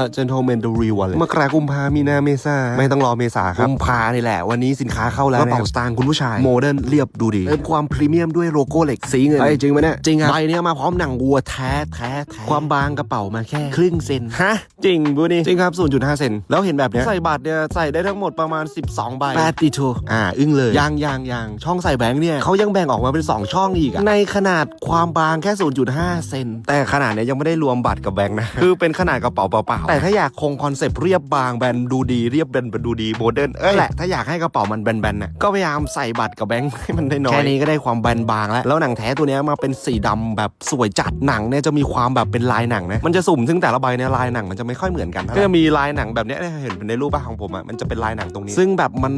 A Gentleman The Real Wallet มกรากุมภามีนาเมษาไม่ต้องรอเมษาครับกุมภานี่แหละ วันนี้สินค้าเข้าแล้วกระเป๋าสตางค์คุณผู้ชายโมเดิร์นเรียบดูดีเติมความพรีเมียมด้วยโลโก้เหล็กสีเงินเฮ้ยจริงไหมเนี่ยจริงครับใบเนี้ยมาพร้อมหนังวัวแท้แท้แท้ความบางกระเป๋ามาแค่ ครึ่งเซนฮะจริงบูนี่จริงครับ 0.5 เซนแล้วเห็นแบบเนี้ยใส่บัตรเนี่ยใส่ได้ทั้งหมดประมาณ 12ใบแปดติโทอ่าอึ้งเลยยางยางยางช่องใส่แบงค์เนี่ยเขายังแบ่งออกมาเป็น 2 ช่องอีกอะในขนาดความบางแค่ 0.5 เซนแต่ขนาดเนี้ยยังไม่ได้รวมบัตรกับแบงค์นะคือเป็นขนาดกระเป๋าเปล่าๆแต่ถ้าอยากคงคอนเซปต์เรียบบางแบนดูดีเรียบแบนดูดีโมเดิร์นเอ้ยแหละถ้าอยากให้กระเป๋ามันแบนๆน่ะก็พยายามใส่บัตรกับแบงค์ให้มันได้น้อยแค่นี้ก็ได้ความแบนบางแล้วแล้วหนังแท้ตัวเนี้ยมาเป็นสีดำแบบสวยจัดหนังเนี่ยจะมีความแบบเป็นลายหนังนะมันจะสุ่มซึ่งแต่ละใบเนี่ยลายหนังมันจะไม่ค่อยเหมือนกันก็จะมีลายหนังแบบเนี้ยเห็นในรูปบ้าของผมอะมันจะเป็นลายหนังตรงนี้ ซึ่งแบบมัน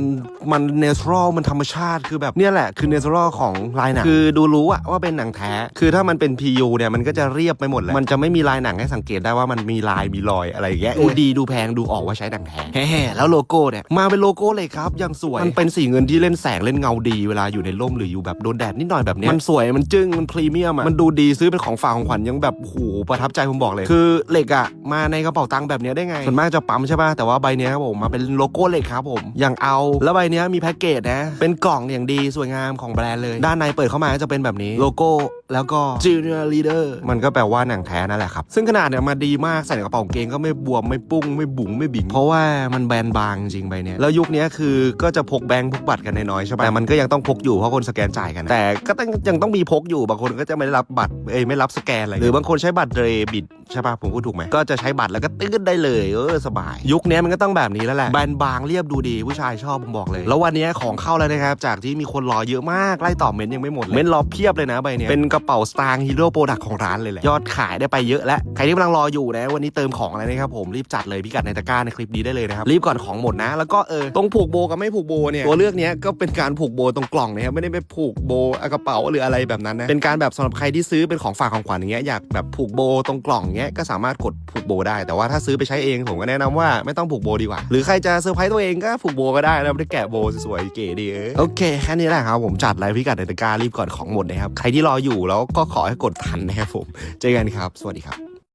มันเนเชอรัลมันธรรมชาติคือแบบเนี่ยแหละคือเนเชอรัลของลายหนังคือดูรู้อะว่าเป็นหนังแท้ คือถ้ามันเป็น PU เนี่ยมันก็จะเรียบไปหมดเลยมันจะไม่มีลายหนังให้สังเกตได้ว่ามันมีลายมีรอยอะไรอย่างเงี้ยดูดีดูแพงดูออกว่าใช้หนังแท้แฮ่ๆแล้วโลโก้เนี่ยมาเป็นโลโก้เลยครับอย่างสวยมันเป็นสีเงินที่เล่นแสงเล่นเงาดีเวลาอยู่ในร่มหรืออยู่แบบโดนแดดนิดหน่อยแบบเนี้ยมันสวยมันจึ้งมันพรีเมียมอะมันดูดีซื้อเป็นของฝากของขวัญยังแบบโอ้โหประทับใจผมบอกเลย คือเหล็กอะมาในกระเป๋าตังค์แบบเนี้ยได้ไงส่วนมากจะปั๊มใช่ป่ะแต่ว่าใบเนี้ยครับผมมาเป็นโลโก้เหล็กครับผมอย่างเอาแล้วใบเนี้ยมีแพ็กเกจนะเป็นกล่องอย่างดีสวยงามของแบรนด์เลย ด้านในเปิดเข้ามาก็จะเป็นแบบนี้โลโก้แล้วก็ Junior Leader มันก็แปลว่าหนังแท้นั่นแหละครับซึ่งขนาดเนี่ยมาดีมากใส่ในกระเป๋ากางเกงก็ไม่บวมไม่ปุ้งไม่บุ๋งไม่บิ่งเพราะว่ามันแบนบางจริงใบเนี้ยแล้วยุคเนี้ยคือก็จะพกแบงค์พกบัตรกันน้อยๆใช่ปะแต่มันก็ยังต้องพกอยู่เพราะคนสแกนจ่ายกันนะแต่ก็ต้องยังต้องมีพกอยู่บางคนก็จะไม่ได้รับบัตรเอ้ยไม่รับสแกนอะไรหรือบางคนใช้บัตรเดบิต ใช่ปะผมพูดถูกไหมก็จะใช้บัตรแล้วก็ตื้นได้เลยเออสบาย ยุคเนี้ยมันก็ต้องแบบนี้แล้วแหละแบนบางเรียบดูดีผู้ชายชอบผมบอกเลย แล้ววันเนี้ยของเข้าแล้วนะครับจากที่มีคนรอเยอะมากไล่ต่อเมนต์ยังไม่หมดเลยเมนต์รอเพียบเลยนะใบเนี้ยเป็นกระเป๋าสตางค์ฮีโร่โปรดักของร้านเลยแหละยอดขายได้ไปเยอะแล้วใครที่กำลังรออยู่นะวันนี้เติมของอะไรนะครับผมรีบจัดเลยพิกัดในตะกร้าในคลิปนี้ได้เลยนะครับรีบก่อนของหมดนะ แล้วก็เออตรงผูกโบกับไม่ผูกโบเนี่ยตัวเลือกเนี้ยก็เป็นการผูกโบตรงกล่องนะครับไม่ได้ไปผูกโบเอากระเป๋าหรืออะไรแบบนั้นนะเป็นการแบบสำหรับใครที่ซื้อเป็นของฝากของขวัญอย่างเงี้ยอยากแบบผูกโบตรงกล่องเงี้ยก็สามารถกดผูกโบได้ แต่ว่าถ้าซื้อไปใช้เองผมก็แนะนำว่าไม่ต้องผูกโบดีกว่า หรือใครจะเซอร์ไพรส์ตัวเองก็ผูกโบก็ได้นะไม่ได้แกะโบสวยๆเก๋ดีเออโอเคแค่นี้แหละครับผมจัดไลฟ์พิกัดในตะกร้ารีบก่อนของหมดนะครับใครที่รออยู่แล้วก็ขอให้กดทันนะครับผมเจอกันครับ สวัสดีครับ